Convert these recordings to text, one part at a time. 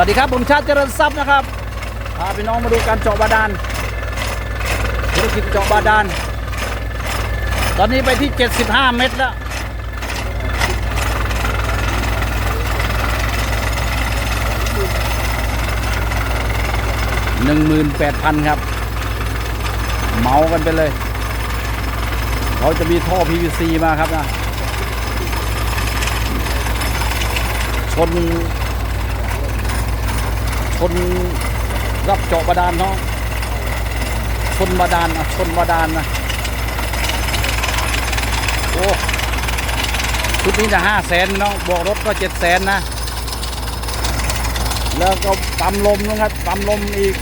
วัสดีครับผมชาติเจริญทรัพย์นะครับพาพี่น้องมาดูการเจาะบาดาลธุรกิจเจาะบาดาลตอนนี้ไปที่ 75 เมตรแล้วหนึ่งหมื่นแปดพันครับ เมากันไปเลย เขาจะมีท่อ PVC มาครับนะ ชน ชนรับเจาะบาดาลเนาะชนบาดาลนะชนบาดาลนะโอ้ชุดนี้จะห้าแสนเน้องบวกรถก็เจ็ดแสนนะ แล้วก็ปั๊มลมนะครับปั๊มลมอีก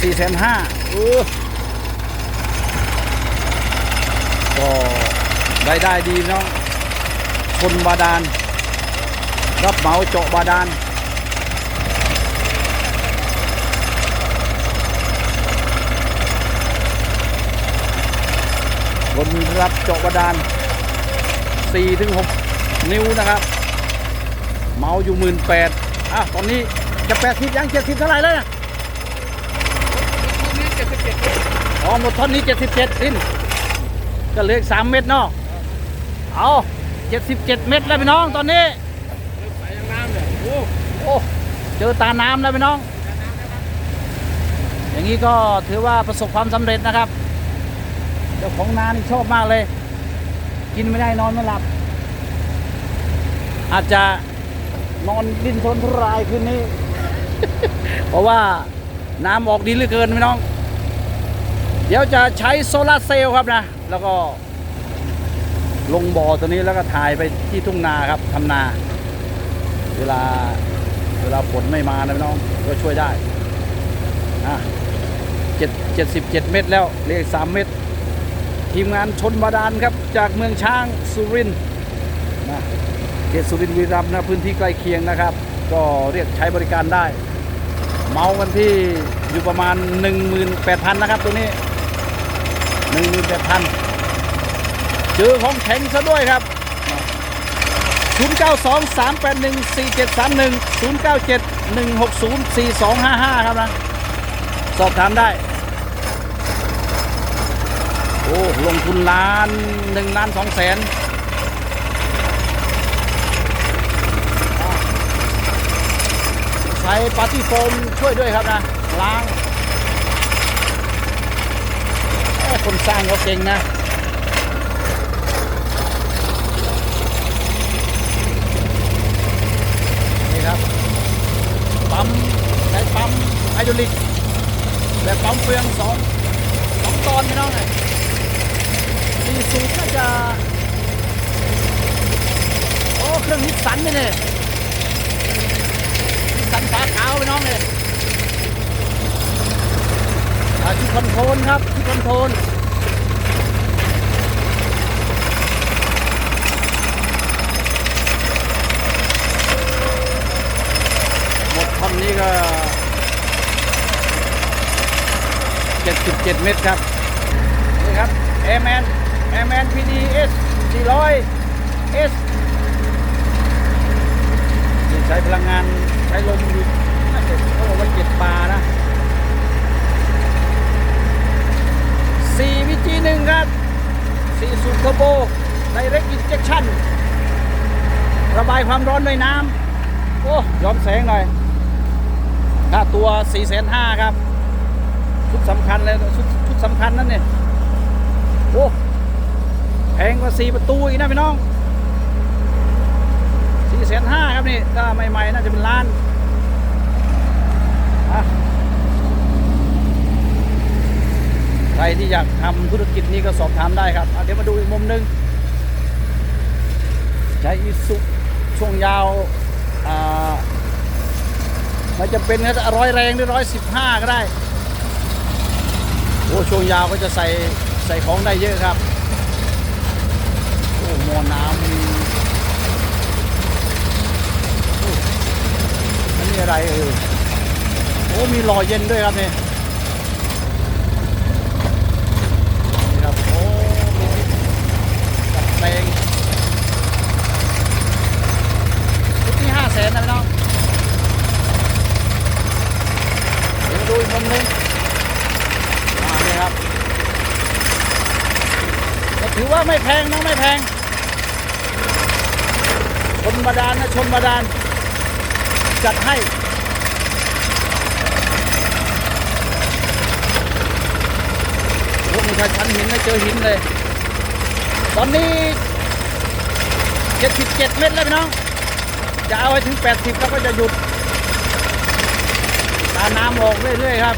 สี่แสนห้าเออก็ได้ได้ดีเนาะคนบาดาลรับเหมาเจาะบาดาล คนรับเจาะบาดาล4ถึง6นิ้วนะครับ เมาอยู่หมื่นแปดอะตอนนี้จะแปดสิบยังเจ็ดสิบเท่าไหร่แล้วเนี่ยอ๋อหมดท่อนนี้เจ็ดสิบเจ็ดสิ้นก็เหลืออีกสามเม็ดเนาะเอาเจ็ดสิบเจ็ดเม็ดแล้วพี่น้องตอนนี้ใส่ยังน้ำเนี่ยโอ้โอ้เจอตาน้ำแล้วพี่น้อง อย่างนี้ก็ถือว่าประสบความสำเร็จนะครับ เจ้าของนานี่ชอบมากเลย กินไม่ได้นอนไม่หลับ อาจจะนอนดิ้นทนทุรายคืนนี้ เพราะว่าน้ำออกดีเหลือเกินพี่น้อง เดี๋ยวจะใช้โซลาร์เซลล์ครับนะ แล้วก็ ลงบ่อตัวนี้แล้วก็ถ่ายไปที่ทุ่งนาครับทำนา เวลาเวลาฝนไม่มานะพี่น้องก็ช่วยได้อะเจ็ดเจ็ดสิบเจ็ดเมตรแล้วเหลืออีกสามเมตร ทีมงานชนบาดาลครับ จากเมืองช้างสุรินทร์นะเขตสุรินทร์วีรัมนะพื้นที่ใกล้เคียงนะครับ ก็เรียกใช้บริการได้ เมากันที่อยู่ประมาณ 18,000นะครับตัวนี้ 18,000เจอของแข็งซะด้วยครับ 092 381 4731 097 160 4255 ครับนะ สอบถามได้ โอ้ลงทุนล้านหนึ่งล้านสองแสนใช้ปาร์ตี้โฟมช่วยด้วยครับนะ ล้างคนสร้างก็เก่งนะนี่ครับปั๊มใช้ปั๊มไฮดรอลิกแบบปั๊มเฟืองสองสองตอนไม่น้องไง สี่สูบน่าจะ โอ้เครื่องนิสสันเนี่ยนิสสันฝาขาวไปน้องเลยที่คอนโทรลครับที่คอนโทรลหมดท่อนนี้ก็77 เมตรครับ นี่ครับ a m a n a MNPDS 400 S ใช้พลังงานใช้ลมอยู่น่าจะเขาบอกว่าเจ็ดบานะ4 VG1 ครับ4สูบเทอร์โบ Direct Injection ระบายความร้อนด้วยน้ำโอ้ย้อมแสงหน่อยค่าตัว4,500ครับชุดสำคัญเลยชุดชุดสำคัญนั่นเนี่ยโอ้ แพงกว่าสี่ประตูอีกนะพี่น้องสี่แสนห้าครับนี่ถ้าใหม่ๆน่าจะเป็นล้านอะใครที่อยากทำธุรกิจนี้ก็สอบถามได้ครับเดี๋ยวมาดูอีกมุมหนึง ใช้อิสุช่วงยาวอามันจะเป็นร้อยแรงหรือร้อยสิบห้าก็ได้ โอ้ช่วงยาวก็จะใส่ใส่ของได้เยอะครับ วลน้ำมีอันมีอะไรเออโอ้มีรอยเย็นด้วยครับเนี่ยนี่ครับโอ้กับเพงชุที่ห้าแสนนะพี่น้องดี๋ดูมึงมาเนี่ยครับถือว่าไม่แพงนะไม่แพง ชนบาดาลนะชนบาดาลจัดให้โอ้มีชาชั้นหินนะเจอหินเลย ตอนนี้ 77 เมตรแล้วพี่น้อง จะเอาไปถึง 80 แล้วก็จะหยุดตาน้ำออกเรื่อยๆครับ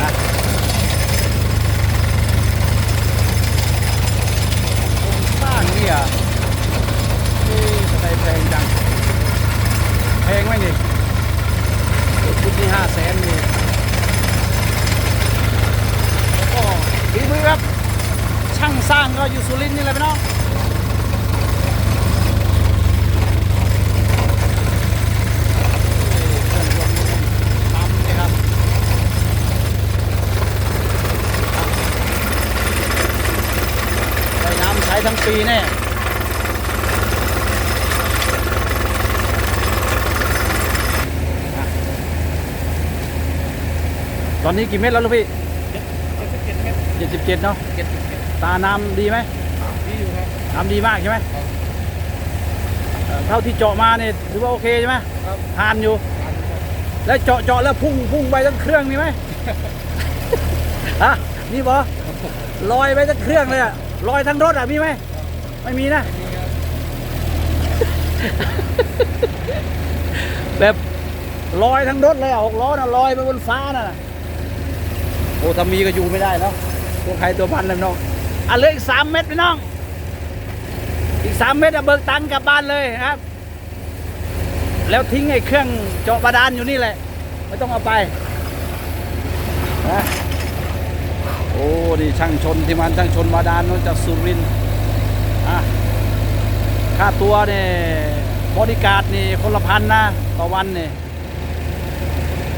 นะโครงสร้างนี่อะเอ๊ะทำไมแพงจัง แพงไหมนี่ชุดนี้ห้าแสนนี่แล้วก็ดีมือครับ ช่างสร้างก็อยู่สุรินทร์นี่แหละพี่น้อง ทำนี่ครับได้น้ำใช้ทั้งปีแน่ต อนนี้กี่เม็ดแล้วลูกพี่เจ็ดสิบเจ็ดเมตร77เนาะเจ็ดสิบเมตรตาน้ำดีไหมดีอยู่ครับ น้ำดีมากใช่ไหมเอ่อเท่าที่เจาะมาเนี่ยถือว่าโอเคใช่ไหมครับทานอยู่ ทานครับแล้วเจาะเจาะแล้วพุ่งพุ่งไปทั้งเครื่องมีไหม ฮะนี่บอลอยไปทั้งเครื่องเลยอะลอยทั้งรถอะมีไหม ไม่มีนะ นี่ครับแบบลอยทั้งรถเลยอะหกล้อน่ะลอยไปบนฟ้าน่ะ โอ้ถ้ามีก็อยู่ไม่ได้เนาะตัวใครตัวพันเลยน้องอะเหลืออีกสามเม็ดพี่น้อง อีกสามเม็ดอะเบิกตังค์กลับบ้านเลยนะครับ แล้วทิ้งไอ้เครื่องเจาะบาดาลอยู่นี่แหละ ไม่ต้องเอาไปนะโอ้นี่ช่างชนที่มันช่างชนบาดาลนนจากสุรินทร์อะค่าตัวเนี่ยบริการนี่คนละพันนะต่อวันเนี่ย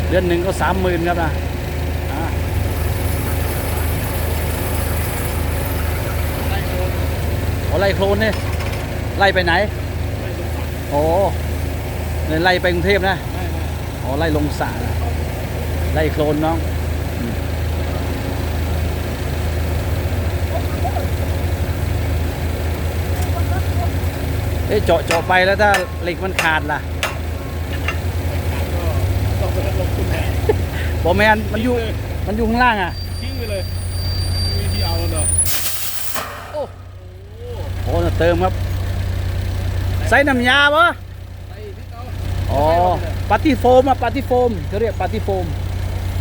เดือนหนึ่งก็สามหมื่นครับนะ ไล่โดน เอาไล่โคลนเนี่ยไล่ไปไหนไล่ลงฝั่งโอ้เนี่ยไล่ไปกรุงเทพนะไม่ไม่อ๋อไล่ลงสระนะไล่โคลนน้องอืมเอ๊ะเจาะเจาะไปแล้วถ้าเหล็กมันขาดล่ะก็ต้องไปลงทุนแทนบอแมนมันอยู่มันอยู่ข้างล่างอะ ทิ้งไปเลยไม่มีที่เอาแล้วเนอะ โอ้ โอ้โหน่ะเติมครับ ใส่น้ำยาปะไอ้ที่เขาอ๋อปาร์ตี้โฟมอะปาร์ตี้โฟมเขาเรียกปาร์ตี้โฟม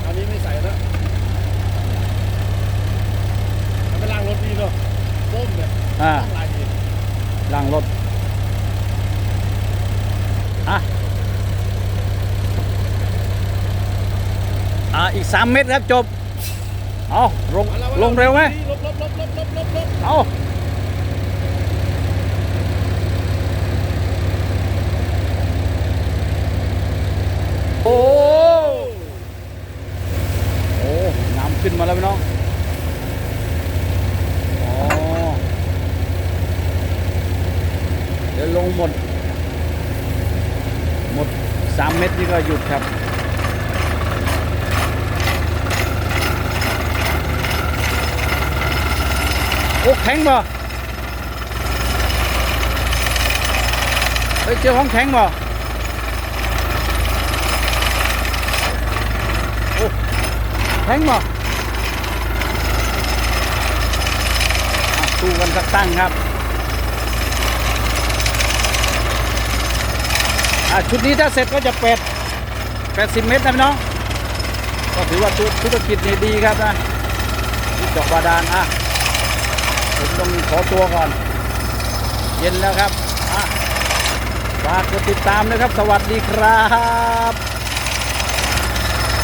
อันนี้ไม่ใส่แล้วเอาไปล้างรถดีเนาะต้มเนี่ยอ่าต้องลายดีล้างรถอะอะอีกสามเมตรครับจบ เอาลงมาแวลงเร็วไหมลบลบลบลบลบลบลบเอา โอ้โอ้น้ำขึ้นมาแล้วพี่น้องอ๋อเดี๋ยวลงหมด หมดสามเม็ดนี่ก็หยุดครับโอ้แข็งบ่เฮ้ยเจอของแข็งบ่โอ้ แข็งบ่อะสู้กันสักตั้งครับชุดนี้ถ้าเสร็จก็จะเป็ด80 เมตรนะพี่น้อง ก็ถือว่าธุธุรกิจนี่ดีครับนะที่จาะบาดาลอะผมต้องขอตัวก่อน เย็นแล้วครับอะฝากกดติดตามนะครับ สวัสดีครับ